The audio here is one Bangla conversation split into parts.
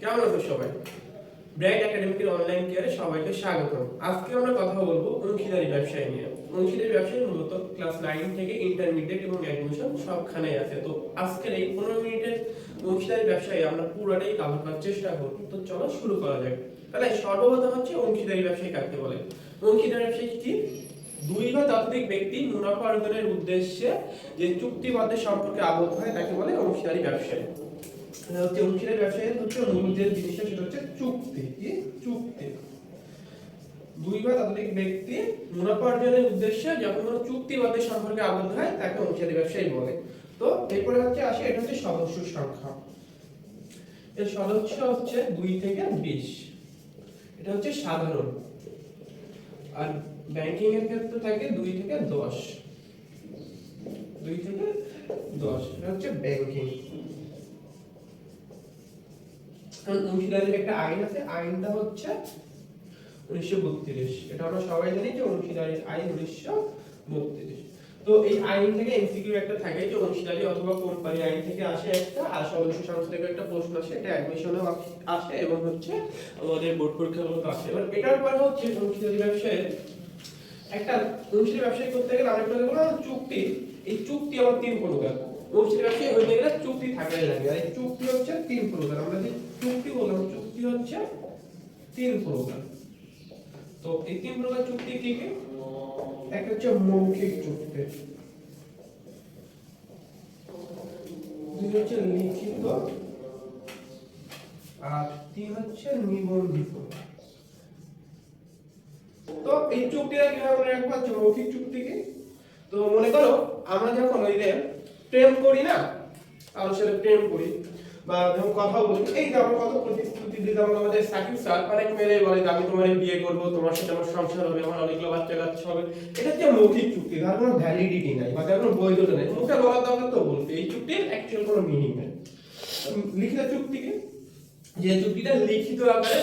কেমন আছো সবাই? ব্রাইট একাডেমিকের অনলাইন কেয়ারে সবাইকে স্বাগত আজকে আমরা কথা বলব অংশীদারি ব্যবসায় নিয়ে। অংশীদারি ব্যবসায় মূলত ক্লাস নাইন থেকে ইন্টারমিডিয়েট এবং অ্যাডমিশন আছে। তো আজকের এই পনেরো মিনিটের অংশীদারি ব্যবসায় আমরা পুরোটাই কাভার করার চেষ্টা করব। তো চলো শুরু করা যাক। তাহলে সর্বপ্রথম হচ্ছে অংশীদারি ব্যবসায় কাকে বলে? অংশীদারি ব্যবসায় কি? দুই বা ততোধিক ব্যক্তি মুনাফা অর্জনের উদ্দেশ্যে যে চুক্তিবদ্ধ সম্পর্কে আবদ্ধ হয় তাকে বলে অংশীদারি ব্যবসায়। হচ্ছে অংশীদারি ব্যবসায় হচ্ছে মূল জিনিসটা সেটা হচ্ছে চুক্তি, কি? চুক্তি। দুই বা ততোধিক ব্যক্তি মুনাফা অর্জনের উদ্দেশ্যে যখন কোনো চুক্তিবদ্ধ সম্পর্কে আবদ্ধ হয়, তাকে অংশীদারি ব্যবসায়ী বলে। তো এরপরে হচ্ছে আসে, এটা হচ্ছে সদস্য সংখ্যা। এর সদস্য হচ্ছে দুই থেকে বিশ। এটা হচ্ছে সাধারণ। আর ব্যাংকিং এর ক্ষেত্রে থাকে দুই থেকে দশ। দুই থেকে দশ, এটা হচ্ছে ব্যাংকিং অংশীদারির একটা আইন আছে, আইনটা হচ্ছে উনিশশো বত্রিশ। এটা আমরা সবাই জানি যে অংশীদারির আইন উনিশশো বত্রিশ। তো এই আইন থেকে এমসিকিউ একটা থাকে যে অংশীদারি অথবা কোম্পানি আইন থেকে আসে একটা, আর সদস্য সংস্থা থেকে একটা প্রশ্ন আসে এটা অ্যাডমিশনেও আসে এবং হচ্ছে আমাদের বোর্ড পরীক্ষাগুলোতে আসে। এবার এটার পরে হচ্ছে অংশীদারি ব্যবসায় একটা অংশীদারি ব্যবসায় করতে গেলে আরেকটা চুক্তি। এই চুক্তি আমার তিন প্রকার। ব্যবসায় হইতে গেলে চুক্তি থাকাই লাগে। আর চুক্তি হচ্ছে তিন প্রকার। আমরা যে চুক্তি বললাম, চুক্তি হচ্ছে তিন প্রকার। তো এই তিন প্রকার চুক্তি কি কি? একটা হচ্ছে মৌখিক চুক্তি। দুই হচ্ছে লিখিত। আর তিন হচ্ছে নিবন্ধিত। তো এই চুক্তিটা কীভাবে মনে রাখব? হচ্ছে মৌখিক চুক্তি কি? তো মনে করো, আমরা যখন ওই যে প্রেম করি না কারোর সাথে প্রেম করি, বা যখন কথা বলি। এই যে আমরা কত প্রতিশ্রুতি দিতাম আমাদের সাকিব স্যার? অনেক মেয়েরাই বলে যে, আমি তোমার বিয়ে করব, তোমার সাথে আমার সংসার হবে, আমার অনেকগুলো বাচ্চা কাচ্চা হবে। এটা হচ্ছে মৌখিক চুক্তি? তার কোনো ভ্যালিডিটি নাই, বা তার কোনো বৈধতা নেই। মুখে বলার দরকার তো বলতে, এই চুক্তির অ্যাকচুয়াল কোনো মিনিং নেই। লিখিত চুক্তিকে যে চুক্তিটা লিখিত আকারে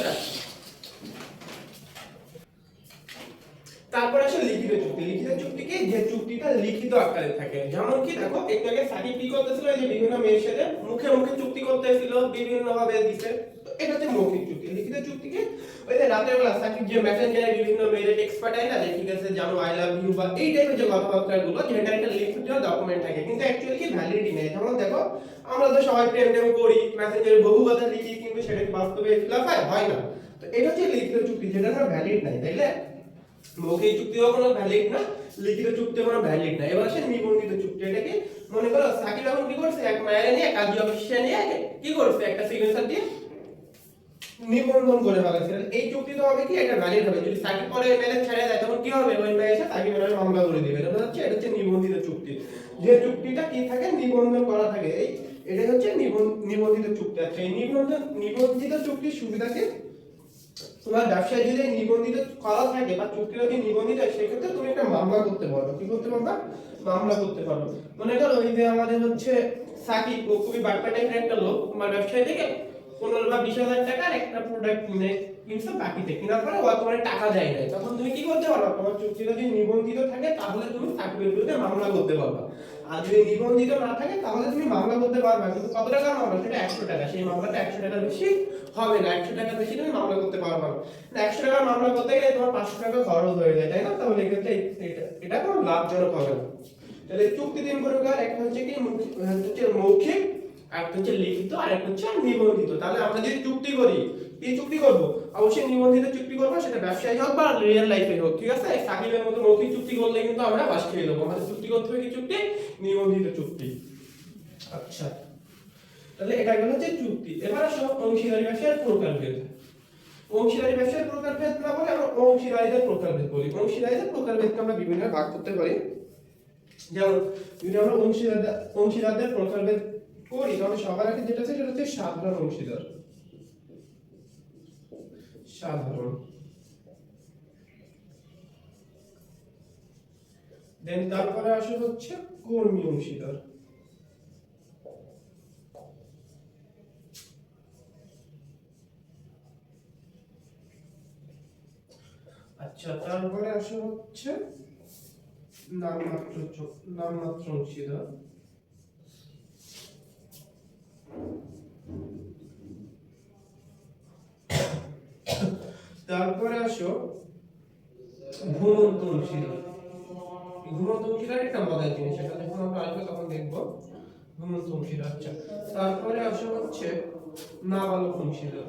তারপর আসে লিখিত চুক্তি। লিখিত চুক্তি কি? যে চুক্তিটা লিখিত আকারে থাকে। যেমন কি, দেখো, একটু আগে সাকিব কি করতেছিল? যে বিভিন্ন মেয়ের সাথে মুখে মুখে চুক্তি করতেছিল বিভিন্ন ভাবে দিছে এটা হচ্ছে মৌখিক চুক্তি। লিখিত চুক্তি কি? ওই যে রাতের বেলা সাকিব যে মেসেঞ্জারে বিভিন্ন মেয়েদের টেক্সট পাঠায় না যে ঠিক আছে, জানো আই লাভ ইউ বা এই টাইপের যে কথাবার্তা গুলো যেটা একটা লিখিত ডকুমেন্ট থাকে। কিন্তু অ্যাকচুয়ালি কি ভ্যালিডিটি নেই। যেমন দেখো, আমরা তো সবাই প্রেম টেম করি মেসেঞ্জারে বহু কথা লিখি, কিন্তু সেটা বাস্তবে ফিলাপ হয় না। তো এটা হচ্ছে লিখিত চুক্তি, যেটা ভ্যালিড নাই, তাইলে? মৌখিক চুক্তিও কোনো ভ্যালিড না, লিখিত চুক্তিও কোনো ভ্যালিড না। এবার আসে নিবন্ধিত চুক্তি এটা কি মনে করো সাকিব এখন কি করছে? এক মায়ের নিয়ে কাজী অফিসে নিয়ে কি করছে? একটা সিগনেচার দিয়ে নিবন্ধন করে ফেলেছে। এই চুক্তি তো হবে কি? এটা ভ্যালিড হবে। যদি সাকিব পরে মেলে ছেড়ে দেয়, তখন কি হবে? ওই মেয়ে এসে সাকিব মেলে মামলা করে দিবে। এটা হচ্ছে এটা হচ্ছে নিবন্ধিত চুক্তি। যে চুক্তিটা কি থাকে? নিবন্ধন করা থাকে। এই এটা হচ্ছে নিবন- নিবন্ধিত চুক্তি। আচ্ছা এই নিবন্ধন নিবন্ধিত চুক্তির সুবিধা কি? তোমার ব্যবসায় যদি নিবন্ধিত করা থাকে বা চুক্তি যদি নিবন্ধিত হয়, সেক্ষেত্রে তুমি একটা মামলা করতে পারো। কি করতে পারবা মামলা করতে পারো। মনে করো ওই যে আমাদের হচ্ছে সাকিব, ও খুবই বাট্টা টাইপের একটা লোক। তোমার ব্যবসায় থেকে পনেরো বা বিশ হাজার টাকার একটা প্রোডাক্ট কিনে, কিনছো বাকিতে কেনার পরে ও তোমার টাকা দেয় নাই। তখন তুমি কি করতে পারবা তোমার চুক্তি যদি নিবন্ধিত থাকে, তাহলে তুমি সাকিবের বিরুদ্ধে মামলা করতে পারবা। আর যদি নিবন্ধিত না থাকে, তাহলে তুমি মামলা করতে পারবা কিন্তু কত টাকার মামলা? সেটা একশো টাকা। সেই মামলাটা একশো টাকার বেশি হবে না। একশো টাকার বেশি তুমি মামলা করতে পারবা না। একশো টাকার মামলা করতে গেলে তোমার পাঁচশো টাকা খরচ হয়ে যায়, তাই না? তাহলে এক্ষেত্রে এটা কোনো লাভজনক হবে না। তাহলে চুক্তি তিন প্রকার। একটা হচ্ছে কি হচ্ছে মৌখিক একটা হচ্ছে লিখিত, আর একটা হচ্ছে নিবন্ধিত। তাহলে আমরা যদি চুক্তি করি কি চুক্তি করব। অবশ্যই নিবন্ধিত চুক্তি করব, সেটা ব্যবসায়ী হোক বা রিয়েল লাইফে হোক, ঠিক আছে? সাকিবের মতো মৌখিক চুক্তি করলে কিন্তু আমরা বাস খেয়ে দেবো আমাদের চুক্তি করতে হবে কি চুক্তি? নিবন্ধিত চুক্তি। আচ্ছা। তাহলে এটা গেল হচ্ছে চুক্তি। এবার আসো অংশীদারি ব্যবসার প্রকারভেদ। অংশীদারি ব্যবসার প্রকারভেদ না বলে আমরা অংশীদারিদের প্রকারভেদ বলি। অংশীদারিদের প্রকারভেদকে আমরা বিভিন্ন ভাগ করতে পারি। যেমন, যদি আমরা অংশীদার অংশীদারদের প্রকারভেদ করি, তাহলে সবার আগে যেটা আছে, সেটা হচ্ছে সাধারণ অংশীদার। সাধারণ দেন তারপরে আসে হচ্ছে কর্মী অংশীদার। আচ্ছা তারপরে আসে হচ্ছে নামমাত্র নামমাত্র অংশীদার। তারপরে আসো ঘুমন্ত এই ঘুমন্ত অংশীদার একটা মজার জিনিস এটা যখন আমরা আসব তখন দেখব ঘুমন্ত অংশীদার আচ্ছা। তারপরে আসো হচ্ছে নাবালক অংশীদার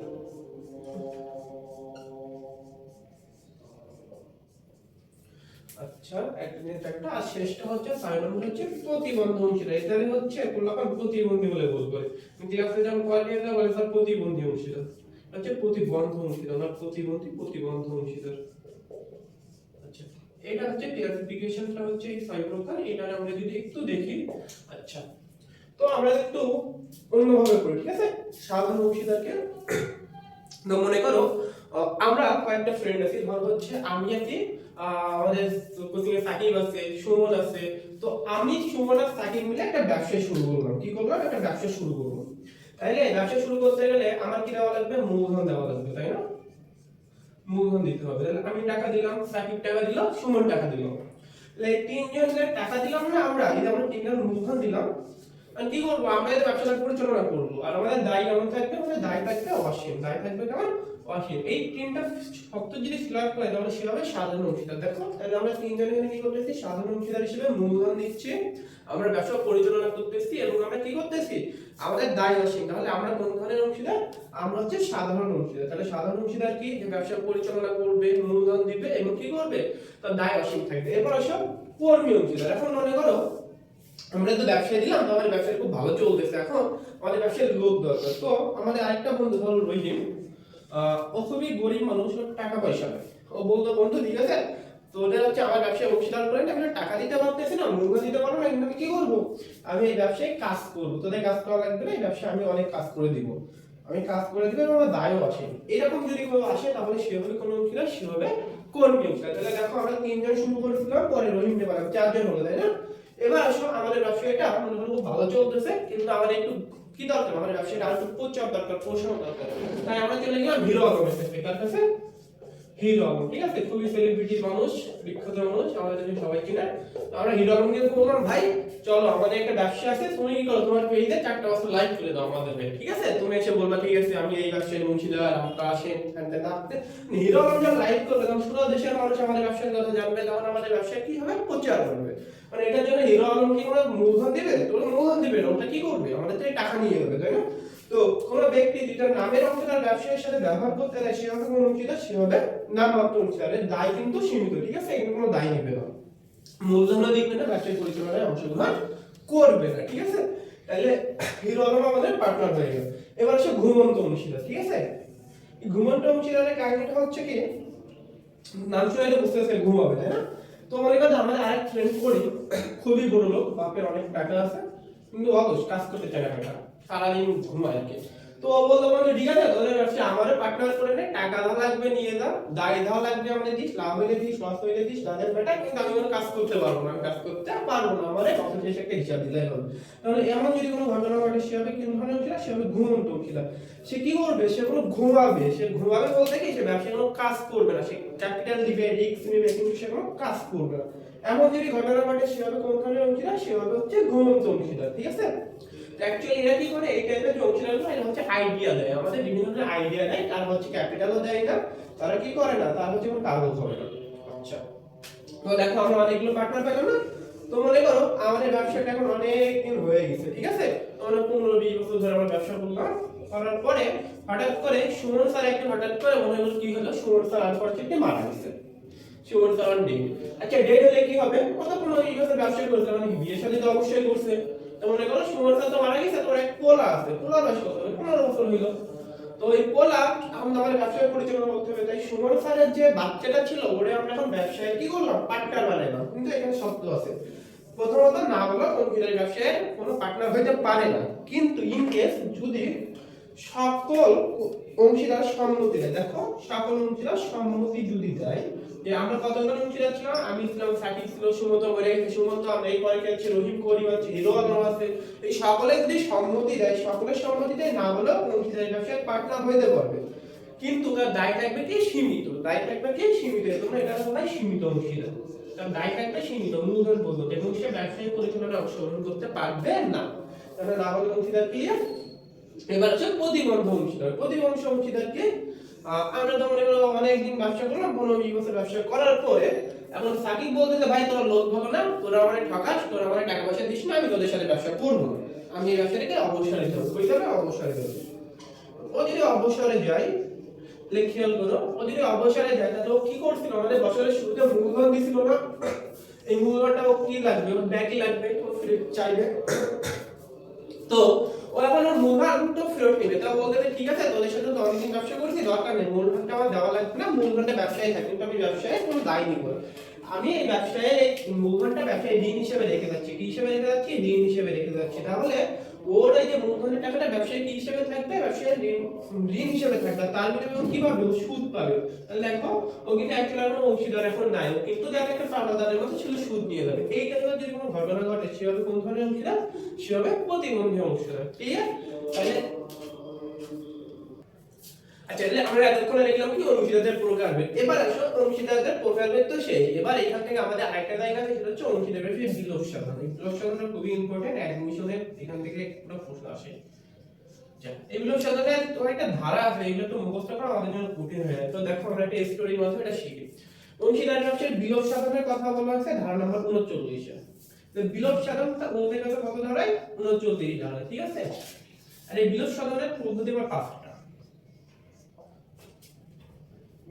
আচ্ছা একটা জিনিস একটা। আর শেষটা হচ্ছে প্রতিবন্ধ অংশীদার এটারে হচ্ছে প্রতিবন্ধী বলে বলব। যখন কল প্রতিবন্ধী অংশীদার। হচ্ছে প্রতিবন্ধ অংশীদার না? প্রতিবন্ধী প্রতিবন্ধ অংশীদার আচ্ছা এটা হচ্ছে ক্লাসিফিকেশনটা হচ্ছে এই ছয় প্রকার। এটা আমরা যদি একটু দেখি আচ্ছা তো আমরা একটু অন্যভাবে করি ঠিক আছে? সাধারণ অংশীদারকে তো মনে করো আমরা কয়েকটা ফ্রেন্ড আছি, ধর হচ্ছে আমি আছি আমাদের কোচিং এ সাকিব আছে, সুমন আছে। তো আমি, সুমন আর সাকিব মিলে একটা ব্যবসা শুরু করলাম। কি করলাম? একটা ব্যবসা শুরু করব তাইলে ব্যবসা শুরু করতে গেলে আমার কি দেওয়া লাগবে? মূলধন দেওয়া লাগবে, তাই না? মূলধন দিতে হবে। তাহলে আমি টাকা দিলাম, সাকিব টাকা দিল, সুমন টাকা দিল। তাহলে তিনজনের টাকা দিলাম না আমরা, এই আমরা তিনজন মূলধন দিলাম আর কি করব? আমরা এই ব্যবসাটা পরিচালনা করব। আর আমাদের দায় কেমন থাকবে? আমাদের দায় থাকবে অসীম। দায় থাকবে কেমন? অসীম। এই তিনটা শব্দ যদি সিলেক্ট করে, তাহলে সে হবে সাধারণ অংশীদার। দেখো, তাহলে আমরা তিনজন এখানে কি করতেছি? সাধারণ অংশীদার হিসেবে মূলধন দিচ্ছি। আমরা ব্যবসা পরিচালনা করতেছি এবং আমরা কি করতেছি? আমাদের দায় অসীম। তাহলে আমরা কোন ধরনের অংশীদার? আমরা হচ্ছে সাধারণ অংশীদার। তাহলে সাধারণ অংশীদার কি? যে ব্যবসা পরিচালনা করবে, মূলধন দিবে এবং কি করবে? তার দায় অসীম থাকবে। এরপর আসো কর্মী অংশীদার। এখন মনে করো, আমরা তো ব্যবসায় দিলাম তো আমাদের ব্যবসা খুব ভালো চলতেছে। এখন আমাদের ব্যবসায় লোক দরকার। তো আমাদের আরেকটা বন্ধু ধরো রহিম ও খুবই গরিব মানুষ টাকা পয়সা নেই। ও বলতো, বন্ধু, ঠিক আছে? তো হচ্ছে আমার ব্যবসায় অংশীদার করে আমি টাকা দিতে পারতেছি না মূল্য দিতে পারব না কিন্তু আমি কি করব? আমি এই ব্যবসায় কাজ করব। তোদের কাজ করা লাগবে না, এই ব্যবসায় আমি অনেক কাজ করে দিব। আমি কাজ করে দিব এবং আমার দায়ও আসে এরকম যদি কেউ আসে, তাহলে সে কোনো অংশীদার সে কর্মী অংশীদার তাহলে দেখো আমরা তিনজন শুরু করেছিলাম, পরে রহিম নেবার চারজন হলো, তাই না? এবার আসো, আমাদের ব্যবসাটা মনে করো খুব ভালো চলতেছে, কিন্তু আমাদের একটু কি দরকার? আমাদের ব্যবসাটা আরও একটু প্রচার দরকার পোষণ দরকার। তাই আমরা চলে গেলাম আলমের কাছে কার কাছে হিরো আলম ঠিক আছে? খুবই সেলিব্রিটি মানুষ, বিখ্যাত মানুষ, আমাদের দেশে সবাই চিনে। আমরা হিরো আলমকে বললাম ভাই, চলো, আমাদের একটা ব্যবসা আছে, তুমি কি করো? তোমার পেজে চারটা বছর লাইভ করে দাও আমাদের ঠিক আছে? তুমি এসে বলবা, ঠিক আছে, আমি এই ব্যবসায় মুন্সিদার আপনারা আসেন, এখানে নামতে। হিরো আলম যখন লাইভ করবে, তখন পুরো দেশের মানুষ আমাদের ব্যবসার কথা জানবে, তখন আমাদের ব্যবসা কি হবে? প্রচার করবে। মানে এটার জন্য হিরো আলম কি কোনো মূলধন দিবে? তোর মূলধন দিবে না, ওটা কি করবে? আমাদের থেকে টাকা নিয়ে যাবে তাই না? তো কোনো ব্যক্তি যেটা নামের অংশীদার ব্যবসায়ের সাথে ব্যবহার করতে দেয় সে হবে কোনো অংশীদার সে হবে নামমাত্র অংশীদারের দায় কিন্তু সীমিত, ঠিক আছে? এখানে কোনো দায় নেবে না। মূলধনও দিবে না ব্যবসায়িক পরিচালনায় অংশগ্রহণ করবে না, ঠিক আছে? তাহলে হিরো আলম আমাদের পার্টনার হয়ে গেল। এবার আসে ঘুমন্ত অংশীদার ঠিক আছে? ঘুমন্ত অংশীদারের কাহিনীটা হচ্ছে কি? নাম শুনে বুঝতে পারছে ঘুমাবে তাই না? তো মনে কথা আমাদের আরেক ফ্রেন্ড করি, খুবই বড় লোক বাপের অনেক টাকা আছে, কিন্তু অলস কাজ করতে চায় না টাকা সারাদিন তো ঠিক আছে, তোদের ব্যবসা আমারও পার্টনার করে নে, টাকা লাগবে নিয়ে যা দায় লাগবে দিস, লাভ হইলে দিস হইলে দিস তাদের কিন্তু আমি কোনো কাজ করতে পারব না কাজ করতে পারব না আমার শেষে একটা হিসাব দিলে এমন যদি কোনো ঘটনা ঘটে, সে হবে কি ধরনের সে হবে ঘুমন্ত সে কি করবে? সে কোনো ঘুমাবে, সে ঘুমাবে বলতে কি, সে ব্যবসায় কোনো কাজ করবে না, সে ক্যাপিটাল দিবে রিস্ক নেবে, কিন্তু সে কোনো কাজ করবে না। এমন যদি ঘটনা ঘটে, সে হবে কোন ধরনের সে হবে হচ্ছে ঘুমন্ত ঠিক আছে? অ্যাকচুয়ালি এরা কি করে? এই টাইপের যে অংশীদারগুলো এরা হচ্ছে আইডিয়া দেয়। আমাদের বিভিন্ন ধরনের আইডিয়া দেয়। তার হচ্ছে ক্যাপিটালও দেয় না তারা কি করে না? তার হচ্ছে কোনো কাজও করে না। আচ্ছা। তো দেখো, আমরা অনেকগুলো পার্টনার পেলাম না। তো মনে করো, আমাদের ব্যবসাটা এখন অনেক দিন হয়ে গেছে, ঠিক আছে? আমরা পনেরো বিশ বছর ধরে আমরা ব্যবসা করলাম। করার পরে হঠাৎ করে সুমন স্যার একটু হঠাৎ করে মনে হলো কি হলো? সুমন স্যার আনফরচুনেটলি মারা গেছে। সুমন স্যার ডেট আচ্ছা ডেট হলে কি হবে? কত পনেরো বিশ বছর ব্যবসা করছে মানে বিয়ে শাদী তো অবশ্যই করছে। তো মনে করো সুমন স্যার তো মারা গেছে, তোমার এক পোলা আছে। পোলা বয়স কত? পনেরো বছর হইল। তো এই পোলা এখন আমাদের ব্যবসায় পরিচালনা করতে হবে তাই সুমন স্যারের যে বাচ্চাটা ছিল, ওরে আমরা এখন ব্যবসায় কি করলাম? পার্টনার বানাইলাম। কিন্তু এখানে শর্ত আছে। প্রথমত না বলো কম্পিউটার ব্যবসায় কোনো পার্টনার হইতে পারে না। কিন্তু ইন কেস যদি সকল অংশীদার সম্মতি দেয়। দেখো, সকল অংশীদার সম্মতি যদি দেয়, যে আমরা কতজন অংশীদার ছিলাম? আমি ছিলাম সাকিব ছিল মরে গেছে। সুমন্ত, আমরা এই পরে আছে রহিম করিম আছে হিরো আলম আছে। এই সকলে যদি সম্মতি দেয়, সকলের সম্মতি দেয়, না বলেও অংশীদারি ব্যবসায় পার্টনার হইতে পারবে। কিন্তু তার দায় থাকবে কি? সীমিত। দায় থাকবে কি? সীমিত। তোমরা এটা বলা হয় সীমিত অংশীদার। তার দায় থাকবে সীমিত, মূলধন পর্যন্ত এবং সে ব্যবসায়িক পরিচালনায় অংশগ্রহণ করতে পারবে না। তাহলে না বলে অংশীদার কি? এবার হচ্ছে প্রতিবন্ধ অংশীদার প্রতিবন্ধ অংশীদার কি আহ, আমরা তো মনে করো অনেকদিন ব্যবসা করলাম পনেরো বিশ বছর ব্যবসা করার পরে এখন সাকিব বলতেছে ভাই তোরা লোক ভালো না তোরা আমার ঠকাস তোরা আমার টাকা পয়সা দিস না আমি তোদের সাথে ব্যবসা করব আমি এই ব্যবসাটাকে অবসরে দেবো। বুঝতে অবসরে দেবো। ও যদি অবসরে যায় তাহলে খেয়াল করো ও যদি অবসরে যায় তাহলে ও কি করছিল? আমাদের বছরের শুরুতে মূলধন দিছিল না। এই মূলধনটা ও কি লাগবে? ওর ব্যাংকে লাগবে ও ফেরত চাইবে। তো ওর মূলধনটা ফেরত নেবে। তা বলতে ঠিক আছে, তোদের সাথে তো অনেকদিন ব্যবসা করছি, দরকার নেই। মূলধনটা আমার দেওয়া লাগবে না মূলধনটা ব্যবসায় থাকে কিন্তু আমি ব্যবসায় কোনো দায় নিব। আমি এই ব্যবসায় মূলধনটা ব্যবসায় ঋণ হিসেবে রেখে যাচ্ছি। কি হিসেবে রেখে যাচ্ছি? ঋণ হিসেবে রেখে যাচ্ছি। তাহলে ওর এই যে মূলধনের টাকাটা ব্যবসায় কি হিসেবে থাকবে? ব্যবসায় ঋণ ঋণ হিসেবে থাকবে। তার বিনিময়ে কি পাবে? সুদ পাবে। তাহলে দেখো, ও কিন্তু অ্যাকচুয়ালি কোনো অংশীদার এখন নাই। কিন্তু দেখ একটা পাওনাদারের মতো ছিল সুদ নিয়ে যাবে। এই টাইপের যদি কোনো ঘটনা ঘটে, সে হবে কোন ধরনের অংশীদার? সে হবে প্রতিবন্ধী অংশীদার। ঠিক আছে তাহলে আচ্ছা আমরা এতক্ষণে কি অংশীদারদের প্রকারভেদ। এবার আসো অংশীদারদের প্রকারভেদ তো সেই। এবার এখান থেকে আমাদের আরেকটা জায়গা সেটা হচ্ছে অংশীদারের বিলোপ সাধন এই খুবই ইম্পর্টেন্ট এখান থেকে একটা প্রশ্ন আসে। এই সাধনের একটা ধারা আছে, এগুলো একটু মুখস্থ করা আমাদের জন্য কঠিন হয়ে যায়। তো দেখো, আমরা একটা স্টোরির মাধ্যমে এটা শিখি। সাধনের কথা বলা আছে ধারা নাম্বার উনচল্লিশে তো বিলোপ সাধনটা ওদের কাছে কত ধারায়? উনচল্লিশ ধারা ঠিক আছে? আর এই বিলোপ সাধনের পদ্ধতি বা পাঁচটা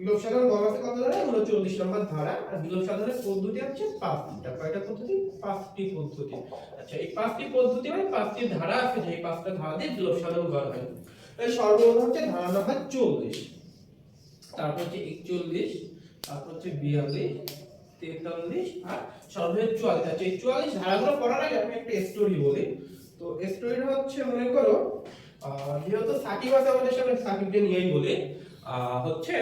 বিলোপ সাধন আছে কত ধারা? উনচল্লিশ নম্বর ধারা। আর বিলোপ সাধনের পদ্ধতি হচ্ছে পাঁচটা। কয়টা পদ্ধতি, পাঁচটি পদ্ধতি। আচ্ছা এই পাঁচটি পদ্ধতি মানে পাঁচটি ধারা আছে যে পাঁচটা ধারা দিয়ে বিলোপ সাধন করা হয় সর্বপ্রথম হচ্ছে ধারা নম্বর চল্লিশ। তারপর হচ্ছে একচল্লিশ, তারপর হচ্ছে বিয়াল্লিশ, তেতাল্লিশ, আর সর্বশেষ চুয়াল্লিশ। আচ্ছা এই চুয়াল্লিশ ধারাগুলো পড়ার আগে আমি একটা স্টোরি বলি। তো স্টোরিটা হচ্ছে, মনে করো যেহেতু সাকিব আছে আমাদের সামনে, সাকিবকে নিয়েই বলি। হচ্ছে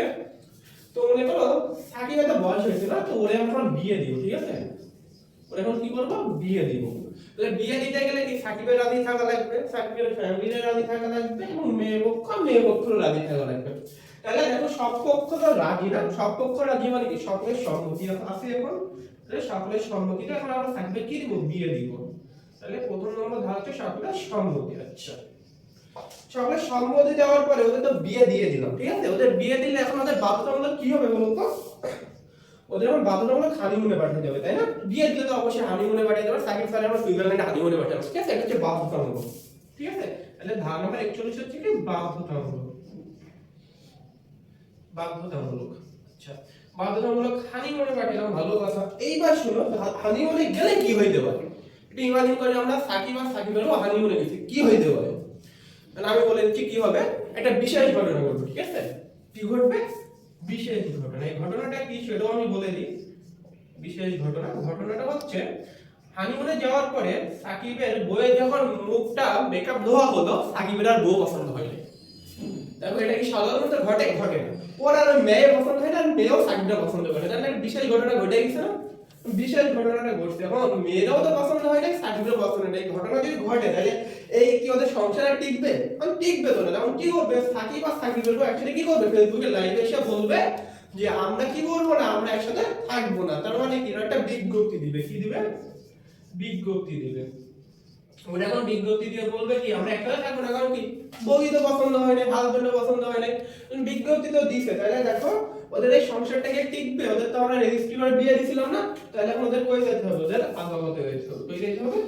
তো মনে করো সাকিব একটা বয়স হয়েছে না, তো ওরে এখন বিয়ে দিব, ঠিক আছে? ওরে এখন কি করব? বিয়ে দিব। তাহলে বিয়ে দিতে গেলে কি সাকিবের রাজি থাকা লাগবে? সাকিবের ফ্যামিলির রাজি থাকা লাগবে এবং মেয়ে পক্ষ মেয়ে পক্ষের রাজি থাকা লাগবে? তাহলে দেখো, সব পক্ষ তো রাজি না। সব পক্ষ রাজি মানে কি? সকলের সম্মতি আছে এখন। তাহলে সকলের সম্মতিটা এখন আমরা সাকিবের কি দিব? বিয়ে দিব। তাহলে প্রথম নম্বর ধারা হচ্ছে সকলের সম্মতি আচ্ছা। সকলের সম্মতি দেওয়ার পরে ওদের তো বিয়ে দিয়ে দিলাম ঠিক আছে? ওদের বিয়ে দিলে এখন ওদের বাধ্যতামূলক কি হবে বলতো ওদের এখন বাধ্যতামূলক হানিমুনে পাঠাতে হবে তাই না? বিয়ে দিলে তো অবশ্যই হানিমুনে পাঠিয়ে দেবে সাকিব স্যার আমরা সুইজারল্যান্ডে হানিমুনে পাঠাবো ঠিক আছে? এটা হচ্ছে বাধ্যতামূলক ঠিক আছে? তাহলে ধারা নাম্বার একচল্লিশ হচ্ছে কি? বাধ্যতামূলক বাধ্যতামূলক আচ্ছা বাধ্যতামূলক হানিমুনে পাঠালাম ভালো কথা। এইবার শোনো হানিমুনে গেলে কি হইতে পারে? একটু ইমাজিন করি আমরা, সাকিব আর সাকিবেরও হানিমুনে গেছি, কি হইতে পারে? আমি বলে দিচ্ছি কি হবে? একটা বিশেষ ঘটনা ঘটবে, ঠিক আছে? কি ঘটবে? বিশেষ ঘটনা। এই ঘটনাটা কি সেটাও আমি বলে দিই। বিশেষ ঘটনা। ঘটনাটা হচ্ছে হানিমুনে যাওয়ার পরে সাকিবের বইয়ে যখন মুখটা মেকআপ ধোয়া হলো, সাকিবের আর বউ পছন্দ হয়নি দেখো, এটা কি সাধারণত ঘটে? ঘটে ওর আর মেয়ে পছন্দ হয় না, আর মেয়েও সাকিবটা পছন্দ করে তাহলে বিশেষ ঘটনা ঘটে গেছে না? ঘটনাটা ঘটছে। এখন মেয়েরাও তো পছন্দ হয় না সাকিবেরও পছন্দ না। এই ঘটনা যদি ঘটে, তাহলে এই কি ওদের সংসারে টিকবে? টিকবে তো না। কি করবে? বউ একসাথে কি করবে? ফেসবুকে এসে বলবে যে, আমরা কি করব না? আমরা একসাথে থাকব না। তার মানে কি? একটা বিজ্ঞপ্তি দিবে। কি দিবে? বিজ্ঞপ্তি দিবে। ওরা এখন বিজ্ঞপ্তি দিয়ে বলবে কি, আমরা একসাথে থাকব না। কারণ কি? বই তো পছন্দ হয় না পছন্দ হয় না বিজ্ঞপ্তি তো দিছে। তাহলে দেখো ওদের এই সংসারটাকে টিকবে, ওদের তো আমরা রেজিস্ট্রি করে বিয়ে দিছিলাম না, তাহলে এখন ওদের কই যেতে হবে? ওদের আদালতে যেতে হবে। কই যেতে হবে?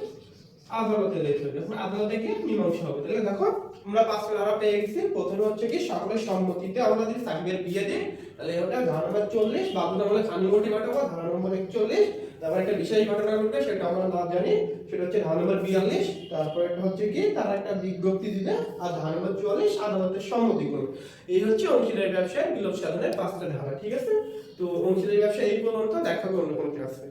আদালতে যেতে হবে। এখন আদালতে গিয়ে মীমাংসা হবে। তাহলে দেখো, আমরা পাঁচ ধারা পেয়ে গেছি। প্রথমে হচ্ছে কি, সকলের সম্মতিতে আমরা যদি সাকিবের বিয়ে দিই, তাহলে ওটা ধারা নম্বর চল্লিশ বাধ্যতামূলক খানিমুটি ঘটাবো ধারা নম্বর একচল্লিশ। তারপর একটা বিশেষ ঘটনা ঘটবে, সেটা আমরা না জানি, সেটা হচ্ছে ধান নম্বর বিয়াল্লিশ, তারপর একটা হচ্ছে কি, তারা একটা বিজ্ঞপ্তি দিবে, আর ধান নম্বর চুয়াল্লিশ আদালতের সম্মতি করবে এই হচ্ছে অংশীদারি ব্যবসায় বিলোপ সাধনের পাঁচটা ধারা, ঠিক আছে? তো অংশীদারি ব্যবসা এই পর্যন্ত দেখা হবে অন্য কোনো ক্লাসে।